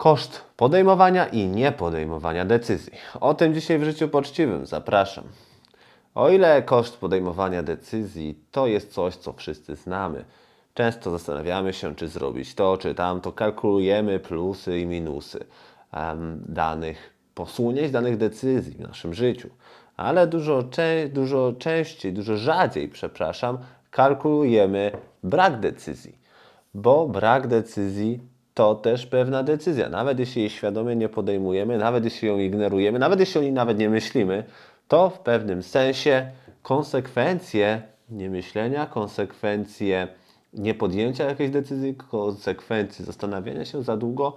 Koszt podejmowania i niepodejmowania decyzji. O tym dzisiaj w życiu poczciwym. Zapraszam. O ile koszt podejmowania decyzji to jest coś, co wszyscy znamy. Często zastanawiamy się, czy zrobić to, czy tamto, kalkulujemy plusy i minusy em, danych posunięć, danych decyzji w naszym życiu. Ale dużo, czę- dużo częściej, dużo rzadziej, przepraszam, kalkulujemy brak decyzji. Bo brak decyzji to też pewna decyzja. Nawet jeśli jej świadomie nie podejmujemy, nawet jeśli ją ignorujemy, nawet jeśli o niej nawet nie myślimy, to w pewnym sensie konsekwencje niemyślenia, konsekwencje niepodjęcia jakiejś decyzji, konsekwencje zastanawiania się za długo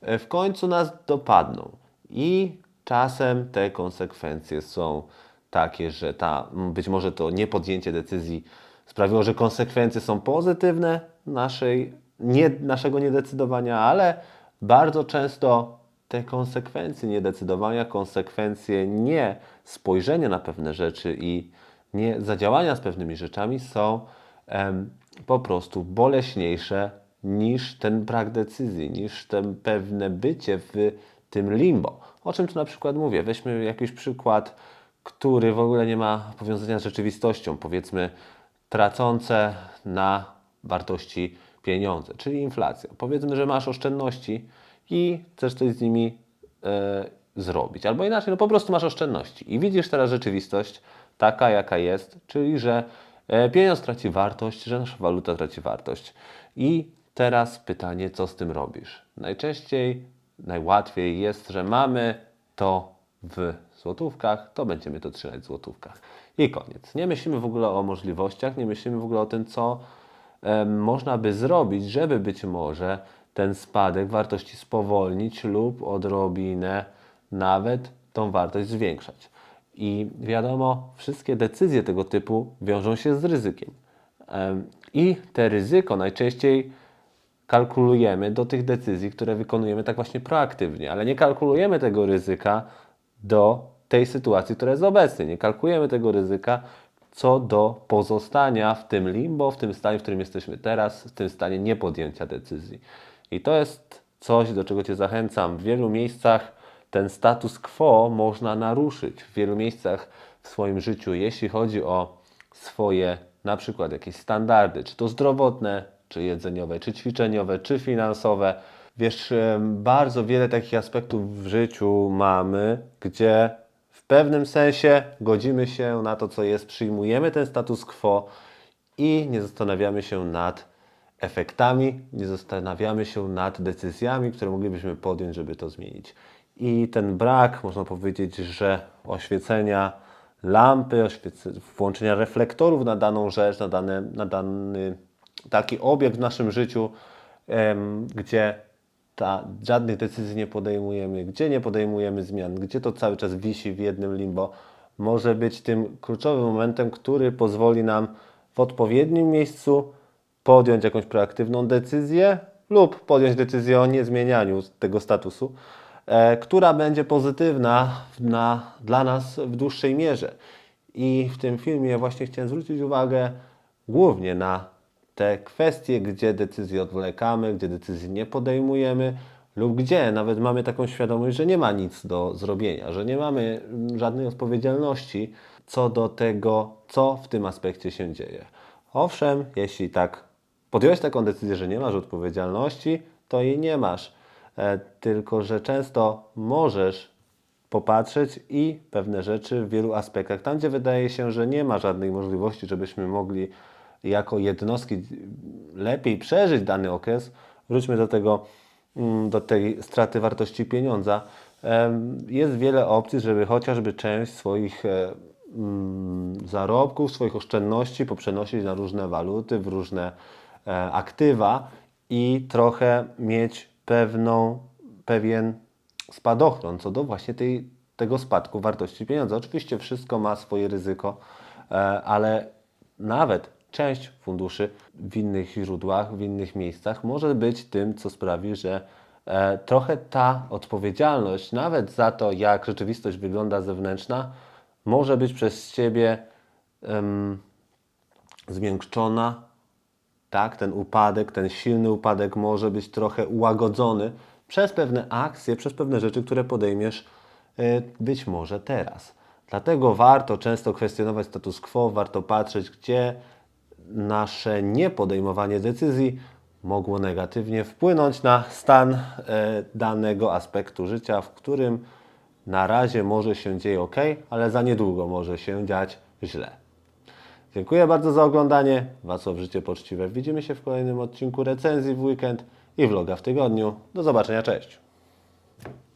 e, w końcu nas dopadną. I czasem te konsekwencje są takie, że ta, być może to niepodjęcie decyzji sprawiło, że konsekwencje są pozytywne naszej, nie, naszego niedecydowania, ale bardzo często te konsekwencje niedecydowania, konsekwencje nie spojrzenia na pewne rzeczy i nie zadziałania z pewnymi rzeczami są em, po prostu boleśniejsze niż ten brak decyzji, niż ten pewne bycie w tym limbo. O czym tu na przykład mówię? Weźmy jakiś przykład, który w ogóle nie ma powiązania z rzeczywistością, powiedzmy tracące na wartości pieniądze, czyli inflacja. Powiedzmy, że masz oszczędności i chcesz coś z nimi e, zrobić. Albo inaczej, no po prostu masz oszczędności i widzisz teraz rzeczywistość taka, jaka jest, czyli że e, pieniądz traci wartość, że nasza waluta traci wartość. I teraz pytanie, co z tym robisz? Najczęściej, najłatwiej jest, że mamy to w złotówkach, to będziemy to trzymać w złotówkach. I koniec. Nie myślimy w ogóle o możliwościach, nie myślimy w ogóle o tym, co można by zrobić, żeby być może ten spadek wartości spowolnić lub odrobinę nawet tą wartość zwiększać. I wiadomo, wszystkie decyzje tego typu wiążą się z ryzykiem. Em, I te ryzyko najczęściej kalkulujemy do tych decyzji, które wykonujemy tak właśnie proaktywnie, ale nie kalkulujemy tego ryzyka do tej sytuacji, która jest obecnie. Nie kalkulujemy tego ryzyka co do pozostania w tym limbo, w tym stanie, w którym jesteśmy teraz, w tym stanie niepodjęcia decyzji. I to jest coś, do czego Cię zachęcam. W wielu miejscach ten status quo można naruszyć. W wielu miejscach w swoim życiu, jeśli chodzi o swoje na przykład jakieś standardy, czy to zdrowotne, czy jedzeniowe, czy ćwiczeniowe, czy finansowe. Wiesz, bardzo wiele takich aspektów w życiu mamy, gdzie pewnym sensie godzimy się na to, co jest, przyjmujemy ten status quo i nie zastanawiamy się nad efektami, nie zastanawiamy się nad decyzjami, które moglibyśmy podjąć, żeby to zmienić. I ten brak, można powiedzieć, że oświecenia lampy, oświece, włączenia reflektorów na daną rzecz, na, dane, na dany taki obiekt w naszym życiu, em, gdzie ta, żadnych decyzji nie podejmujemy, gdzie nie podejmujemy zmian, gdzie to cały czas wisi w jednym limbo, może być tym kluczowym momentem, który pozwoli nam w odpowiednim miejscu podjąć jakąś proaktywną decyzję lub podjąć decyzję o niezmienianiu tego statusu, e, która będzie pozytywna na, dla nas w dłuższej mierze. I w tym filmie właśnie chciałem zwrócić uwagę głównie na te kwestie, gdzie decyzje odwlekamy, gdzie decyzji nie podejmujemy, lub gdzie nawet mamy taką świadomość, że nie ma nic do zrobienia, że nie mamy żadnej odpowiedzialności co do tego, co w tym aspekcie się dzieje. Owszem, jeśli tak podjąłeś taką decyzję, że nie masz odpowiedzialności, to jej nie masz. E, tylko, że często możesz popatrzeć i pewne rzeczy w wielu aspektach, tam gdzie wydaje się, że nie ma żadnej możliwości, żebyśmy mogli jako jednostki lepiej przeżyć dany okres, wróćmy do tego, mm, do tej straty wartości pieniądza. Jest wiele opcji, żeby chociażby część swoich e, mm, zarobków, swoich oszczędności poprzenosić na różne waluty, w różne e, aktywa i trochę mieć pewną, pewien spadochron co do właśnie tej, tego spadku wartości pieniądza. Oczywiście wszystko ma swoje ryzyko, e, ale nawet część funduszy w innych źródłach, w innych miejscach może być tym, co sprawi, że e, trochę ta odpowiedzialność, nawet za to, jak rzeczywistość wygląda zewnętrzna, może być przez Ciebie em, zmiękczona, tak, ten upadek, ten silny upadek może być trochę ułagodzony przez pewne akcje, przez pewne rzeczy, które podejmiesz e, być może teraz. Dlatego warto często kwestionować status quo, warto patrzeć, gdzie nasze niepodejmowanie decyzji mogło negatywnie wpłynąć na stan e, danego aspektu życia, w którym na razie może się dzieje ok, ale za niedługo może się dziać źle. Dziękuję bardzo za oglądanie. Wacław Życie Poczciwe. Widzimy się w kolejnym odcinku recenzji w weekend i vloga w tygodniu. Do zobaczenia, cześć.